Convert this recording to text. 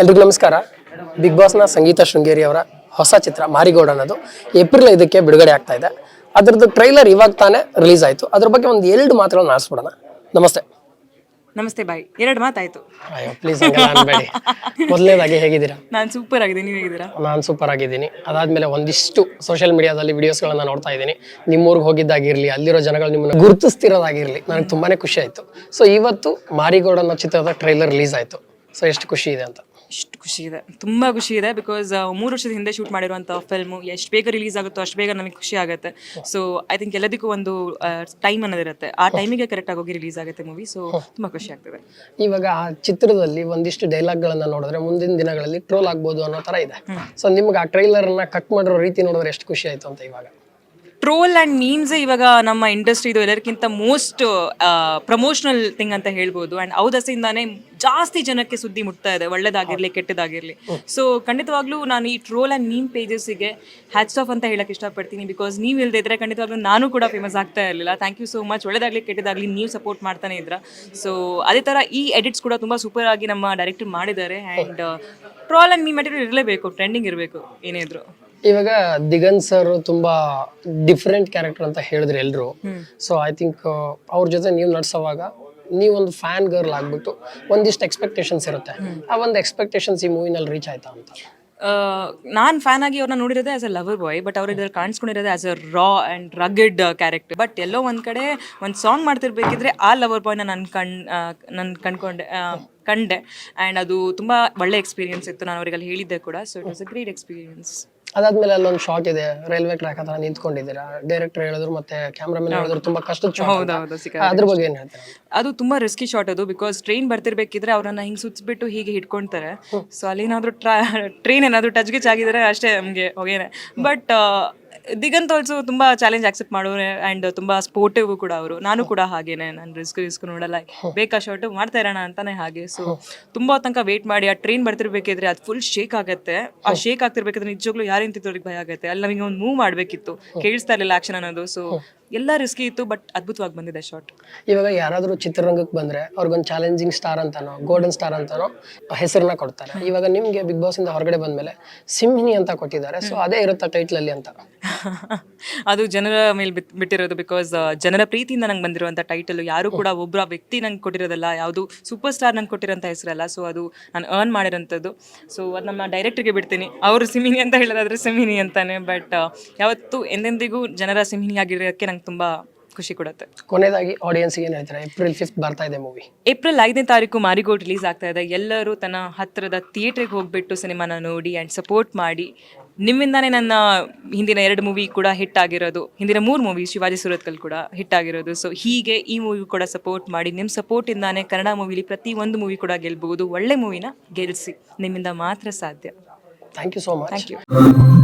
ಎಲ್ರಿಗೂ ನಮಸ್ಕಾರ. ಬಿಗ್ ಬಾಸ್ನ ಸಂಗೀತ ಶೃಂಗೇರಿ ಅವರ ಹೊಸ ಚಿತ್ರ ಮಾರಿಗೌಡ ಅನ್ನೋದು ಏಪ್ರಿಲ್ ಇದಕ್ಕೆ ಬಿಡುಗಡೆ ಆಗ್ತಾ ಇದೆ. ಅದರದ್ದು ಟ್ರೈಲರ್ ಇವಾಗ ತಾನೇ ರಿಲೀಸ್ ಆಯಿತು. ಅದ್ರ ಬಗ್ಗೆ ಒಂದು ಎರಡು ಮಾತುಗಳನ್ನ ಆಡಿಸ್ಬಿಡೋಣ. ನಮಸ್ತೆ. ನಮಸ್ತೆ ಬಾಯ್. ಎರಡು ಮಾತಾಯ್ತು. ಅಯ್ಯೋ ಪ್ಲೀಸ್ ಅನ್ಬೇಡಿ. ಮೊದಲನೇದಾಗಿ ಹೇಗಿದ್ದೀರಾ? ನಾನು ಸೂಪರ್ ಆಗಿದೆ ನೀವು ಹೇಗಿದ್ದೀರಾ? ನಾನು ಸೂಪರ್ ಆಗಿದ್ದೀನಿ. ಅದಾದ್ಮೇಲೆ ಒಂದಿಷ್ಟು ಸೋಷಿಯಲ್ ಮೀಡಿಯಾದಲ್ಲಿ ವಿಡಿಯೋಸ್ಗಳನ್ನ ನೋಡ್ತಾ ಇದ್ದೀನಿ. ನಿಮ್ಮೂರಿಗೆ ಹೋಗಿದ್ದಾಗಿರ್ಲಿ ಅಲ್ಲಿರೋ ಜನಗಳು ನಿಮ್ಮನ್ನು ಗುರುತಿಸ್ತಿರೋದಾಗಿರ್ಲಿ ನನಗೆ ತುಂಬಾನೇ ಖುಷಿ ಆಯಿತು. ಸೊ ಇವತ್ತು ಮಾರಿಗೌಡ ಅನ್ನೋ ಚಿತ್ರದ ಟ್ರೈಲರ್ ರಿಲೀಸ್ ಆಯಿತು. ಸೊ ಎಷ್ಟು ಖುಷಿ ಇದೆ ಅಂತ. ಇಷ್ಟು ಖುಷಿ ಇದೆ. ತುಂಬ ಖುಷಿ ಇದೆ ಬಿಕಾಸ್ ಮೂರು ವರ್ಷದ ಹಿಂದೆ ಶೂಟ್ ಮಾಡಿರುವಂಥ ಫಿಲ್ಮು ಎಷ್ಟು ಬೇಗ ರಿಲೀಸ್ ಆಗುತ್ತೋ ಅಷ್ಟು ಬೇಗ ನಮಗೆ ಖುಷಿ ಆಗುತ್ತೆ. ಸೊ ಐ ಥಿಂಕ್ ಎಲ್ಲದಕ್ಕೂ ಒಂದು ಟೈಮ್ ಅನ್ನೋದಿರುತ್ತೆ. ಆ ಟೈಮಿಗೆ ಕರೆಕ್ಟಾಗಿ ಹೋಗಿ ರಿಲೀಸ್ ಆಗುತ್ತೆ ಮೂವಿ ಸೊ ತುಂಬ ಖುಷಿ ಆಗ್ತದೆ. ಇವಾಗ ಆ ಚಿತ್ರದಲ್ಲಿ ಒಂದಿಷ್ಟು ಡೈಲಾಗ್ಗಳನ್ನು ನೋಡಿದ್ರೆ ಮುಂದಿನ ದಿನಗಳಲ್ಲಿ ಟ್ರೋಲ್ ಆಗ್ಬೋದು ಅನ್ನೋ ತರ ಇದೆ. ಸೊ ನಿಮ್ಗೆ ಆ ಟ್ರೈಲರ್ ಅನ್ನ ಕಟ್ ಮಾಡಿರೋ ರೀತಿ ನೋಡಿದ್ರೆ ಎಷ್ಟು ಖುಷಿ ಆಯ್ತು ಅಂತ ಇವಾಗ? ಟ್ರೋಲ್ ಆ್ಯಂಡ್ ಮೀಮ್ಸ್ ಇವಾಗ ನಮ್ಮ ಇಂಡಸ್ಟ್ರಿದು ಎಲ್ಲರಿಗಿಂತ ಮೋಸ್ಟ್ ಪ್ರಮೋಷನಲ್ ಥಿಂಗ್ ಅಂತ ಹೇಳ್ಬೋದು. ಆ್ಯಂಡ್ ಔದಸೆಯಿಂದಾನೇ ಜಾಸ್ತಿ ಜನಕ್ಕೆ ಸುದ್ದಿ ಮುಟ್ತಾ ಇದೆ ಒಳ್ಳೇದಾಗಿರಲಿ ಕೆಟ್ಟದಾಗಿರಲಿ. ಸೊ ಖಂಡಿತವಾಗ್ಲೂ ನಾನು ಈ ಟ್ರೋಲ್ ಆ್ಯಂಡ್ ಮೀಮ್ ಪೇಜಸ್ಸಿಗೆ ಹ್ಯಾಟ್ಸ್ ಆಫ್ ಅಂತ ಹೇಳಕ್ಕೆ ಇಷ್ಟಪಡ್ತೀನಿ ಬಿಕಾಸ್ ನೀವು ಇಲ್ಲದೆ ಇದ್ರೆ ಖಂಡಿತವಾಗ್ಲೂ ನಾನು ಕೂಡ ಫೇಮಸ್ ಆಗ್ತಾ ಇರಲಿಲ್ಲ. ಥ್ಯಾಂಕ್ ಯು ಸೋ ಮಚ್ ಒಳ್ಳೇದಾಗಲಿ ಕೆಟ್ಟದಾಗಲಿ ನೀವು ಸಪೋರ್ಟ್ ಮಾಡ್ತಾನೆ ಇದ್ರ. ಸೊ ಅದೇ ಥರ ಈ ಎಡಿಟ್ಸ್ ಕೂಡ ತುಂಬ ಸೂಪರ್ ಆಗಿ ನಮ್ಮ ಡೈರೆಕ್ಟರ್ ಮಾಡಿದ್ದಾರೆ. And troll and meme material ಇರಲೇಬೇಕು ಟ್ರೆಂಡಿಂಗ್ ಇರಬೇಕು ಏನೇ ಇದ್ರು. ಇವಾಗ ದಿಗಂತ್ ಸರ್ ತುಂಬಾ ಡಿಫ್ರೆಂಟ್ ಕ್ಯಾರೆಕ್ಟರ್ ಅಂತ ಹೇಳಿದ್ರು ಎಲ್ರು. ಸೊ ಐ ಥಿಂಕ್ ಅವ್ರ ಜೊತೆ ನೀವು ನಡ್ಸೋವಾಗ ನೀವೊಂದು ಫ್ಯಾನ್ ಗರ್ಲ್ ಆಗ್ಬಿಟ್ಟು ಒಂದಿಷ್ಟು ಎಕ್ಸ್ಪೆಕ್ಟೇಷನ್ಸ್ ಇರುತ್ತೆ. ಆ ಒಂದು ಎಕ್ಸ್ಪೆಕ್ಟೇಷನ್ಸ್ ಈ ಮೂವಿನಲ್ಲಿ ರೀಚ್ ಆಯ್ತಾ ಅಂತ? ನಾನು ಫ್ಯಾನ್ ಆಗಿ ಅವ್ರನ್ನ ನೋಡಿರೋದೇ as a lover boy but ಅವ್ರ ಇದ್ರಲ್ಲಿ ಕಾಣಿಸ್ಕೊಂಡಿರೋದೇ as a raw and rugged character but ಎಲ್ಲೋ ಒಂದು ಕಡೆ ಒಂದು ಸಾಂಗ್ ಮಾಡ್ತಿರ್ಬೇಕಿದ್ರೆ ಆ ಲವರ್ ಬಾಯ್ನ ನಾನು ಕಣ್ ನಾನು ಕಂಡ್ಕೊಂಡೆ ಕಂಡೆ. ಆ್ಯಂಡ್ ಅದು ತುಂಬ ಒಳ್ಳೆ ಎಕ್ಸ್ಪೀರಿಯನ್ಸ್ ಇತ್ತು. ನಾನು ಅವರಿಗೆಲ್ಲ ಹೇಳಿದ್ದೆ ಕೂಡ. So it was a great experience ಅದಾದ್ಮೇಲೆ ಅಲ್ಲೊಂದು ಶಾಟ್ ಇದೆ. ರೈಲ್ವೆ ಟ್ರ್ಯಾಕ್ ಹತ್ರ ನಿಂತ್ಕೊಂಡಿದ್ದೀರಾ? ಡೈರೆಕ್ಟರ್ ಹೇಳಿದ್ರು ಮತ್ತೆ ಕ್ಯಾಮ್ರಾಮನ್ ಹೇಳಿದ್ರು ತುಂಬಾ ಕಷ್ಟದ ಶಾಟ್ ಅದ್ರ ಬಗ್ಗೆ ಏನ್ ಹೇಳ್ತಾರೆ? ಅದು ತುಂಬಾ ರಿಸ್ಕಿ ಶಾಟ್ ಅದು ಬಿಕಾಸ್ ಟ್ರೈನ್ ಬರ್ತಿರ್ಬೇಕಿದ್ರೆ ಅವ್ರನ್ನ ಹಿಂಗ್ ಸುತ್ತಿಬಿಟ್ಟು ಹೀಗೆ ಹಿಡ್ಕೊಂತಾರೆ. ಸೊ ಅಲ್ಲಿ ಏನಾದ್ರು ಟ್ರೈನ್ ಏನಾದ್ರು ಟಚ್ ಗಿಚ್ ಆಗಿದ್ರೆ ಅಷ್ಟೇ ನಮಗೆ ಹೋಗೇನೆ. ಬಟ್ ದಿಗಂತ್ ಆಲ್ಸೋ ತುಂಬ ಚಾಲೆಂಜ್ ಆಕ್ಸೆಪ್ಟ್ ಮಾಡೋರು ಆ್ಯಂಡ್ ತುಂಬ ಸ್ಪೋರ್ಟಿವ್ ಕೂಡ ಅವರು. ನಾನು ಕೂಡ ಹಾಗೇನೆ ನಾನು ರಿಸ್ಕ್ ರಿಸ್ಕ್ ನೋಡಲ್ಲ. ಬೇಕಾ ಶಾರ್ಟ್ ಮಾಡ್ತಾ ಇರೋಣ ಅಂತಾನೆ ಹಾಗೆ. ಸೊ ತುಂಬ ತನಕ ವೇಟ್ ಮಾಡಿ ಆ ಟ್ರೈನ್ ಬರ್ತಿರ್ಬೇಕಿದ್ರೆ ಅದು ಫುಲ್ ಶೇಕ್ ಆಗುತ್ತೆ. ಆ ಶೇಕ್ ಆಗ್ತಿರ್ಬೇಕಾದ್ರೆ ನಿಜವಾಗ್ಲೂ ಯಾರು ಭಯ ಆಗುತ್ತೆ? ಅಲ್ಲಿ ನಮಗೆ ಒಂದು ಮೂವ್ ಮಾಡಬೇಕಿತ್ತು. ಕೇಳಿಸ್ತಾ ಇರಲಿಲ್ಲ ಆಕ್ಷನ್ ಅನ್ನೋದು. ಸೊ ಎಲ್ಲ ರಿಸ್ಕಿ ಇತ್ತು ಬಟ್ ಅದ್ಭುತವಾಗಿ ಬಂದಿದೆ ಶಾರ್ಟ್ ಇವಾಗ ಯಾರಾದರೂ ಚಿತ್ರರಂಗಕ್ಕೆ ಬಂದರೆ ಅವ್ರಿಗೊಂದು ಚಾಲೆಂಜಿಂಗ್ ಸ್ಟಾರ್ ಅಂತಾನೋ ಗೋಲ್ಡನ್ ಸ್ಟಾರ್ ಅಂತಾನೋ ಹೆಸರನ್ನ ಕೊಡ್ತಾರೆ. ಇವಾಗ ನಿಮಗೆ ಬಿಗ್ ಬಾಸ್ ಇಂದ ಹೊರಗಡೆ ಬಂದಮೇಲೆ ಸಿಂಹಿನಿ ಅಂತ ಕೊಟ್ಟಿದ್ದಾರೆ. ಸೊ ಅದೇ ಇರುತ್ತೆ ಟೈಟ್ಲ್ ಅಲ್ಲಿ ಅಂತ? ಅದು ಜನರ ಮೇಲೆ ಬಿತ್ ಬಿಟ್ಟಿರೋದು ಬಿಕಾಸ್ ಜನರ ಪ್ರೀತಿಯಿಂದ ನಂಗೆ ಬಂದಿರುವಂಥ ಟೈಟಲ್ ಯಾರು ಕೂಡ ಒಬ್ಬರ ವ್ಯಕ್ತಿ ನಂಗೆ ಕೊಟ್ಟಿರೋದಲ್ಲ ಯಾವುದು ಸೂಪರ್ ಸ್ಟಾರ್ ನಂಗೆ ಕೊಟ್ಟಿರೋಂಥ ಹೆಸರಲ್ಲ. ಸೊ ಅದು ನಾನು ಅರ್ನ್ ಮಾಡಿರೋಂಥದ್ದು. ಸೊ ಅದು ನಮ್ಮ ಡೈರೆಕ್ಟ್ರಿಗೆ ಬಿಡ್ತೀನಿ. ಅವರು ಸಿಮಿನಿ ಅಂತ ಹೇಳೋದಾದ್ರೆ ಸಿಮಿನಿ ಅಂತಾನೆ. ಬಟ್ ಯಾವತ್ತೂ ಎಂದೆಂದಿಗೂ ಜನರ ಸಿಮಿನಿ ಆಗಿರೋಕ್ಕೆ ನಂಗೆ ತುಂಬ ಖುಷಿ ಕೊಡುತ್ತೆ. ಕೊನೆಯದಾಗಿ ಆಡಿಯನ್ಸ್ಗೆ ಏನ್ ಹೇಳ್ತಾರೆ? ಏಪ್ರಿಲ್ ಫಿಫ್ತ್ ಬರ್ತಾ ಇದೆ ಮೂವಿ ಏಪ್ರಿಲ್ ಐದನೇ ತಾರೀಕು ಮಾರಿಗೋಲ್ಡ್ ರಿಲೀಸ್ ಆಗ್ತಾ ಇದೆ. ಎಲ್ಲರೂ ತನ್ನ ಹತ್ತಿರದ ಥಿಯೇಟ್ರಿಗೆ ಹೋಗ್ಬಿಟ್ಟು ಸಿನಿಮಾನ ನೋಡಿ ಆ್ಯಂಡ್ ಸಪೋರ್ಟ್ ಮಾಡಿ. ನಿಮ್ಮಿಂದಾನೇ ನನ್ನ ಹಿಂದಿನ ಎರಡು ಮೂವಿ ಕೂಡ ಹಿಟ್ ಆಗಿರೋದು. ಹಿಂದಿನ ಮೂರು ಮೂವಿ ಶಿವಾಜಿ ಸುರತ್ಕಲ್ ಕೂಡ ಹಿಟ್ ಆಗಿರೋದು. ಸೊ ಹೀಗೆ ಈ ಮೂವಿ ಕೂಡ ಸಪೋರ್ಟ್ ಮಾಡಿ ನಿಮ್ಮ ಸಪೋರ್ಟಿಂದಾನೇ ಕನ್ನಡ ಮೂವಿಲಿ ಪ್ರತಿ ಒಂದು ಮೂವಿ ಕೂಡ ಗೆಲ್ಬಹುದು. ಒಳ್ಳೆ ಮೂವಿನ ಗೆಲ್ಲಿಸಿ ನಿಮ್ಮಿಂದ ಮಾತ್ರ ಸಾಧ್ಯ. Thank you so much thank you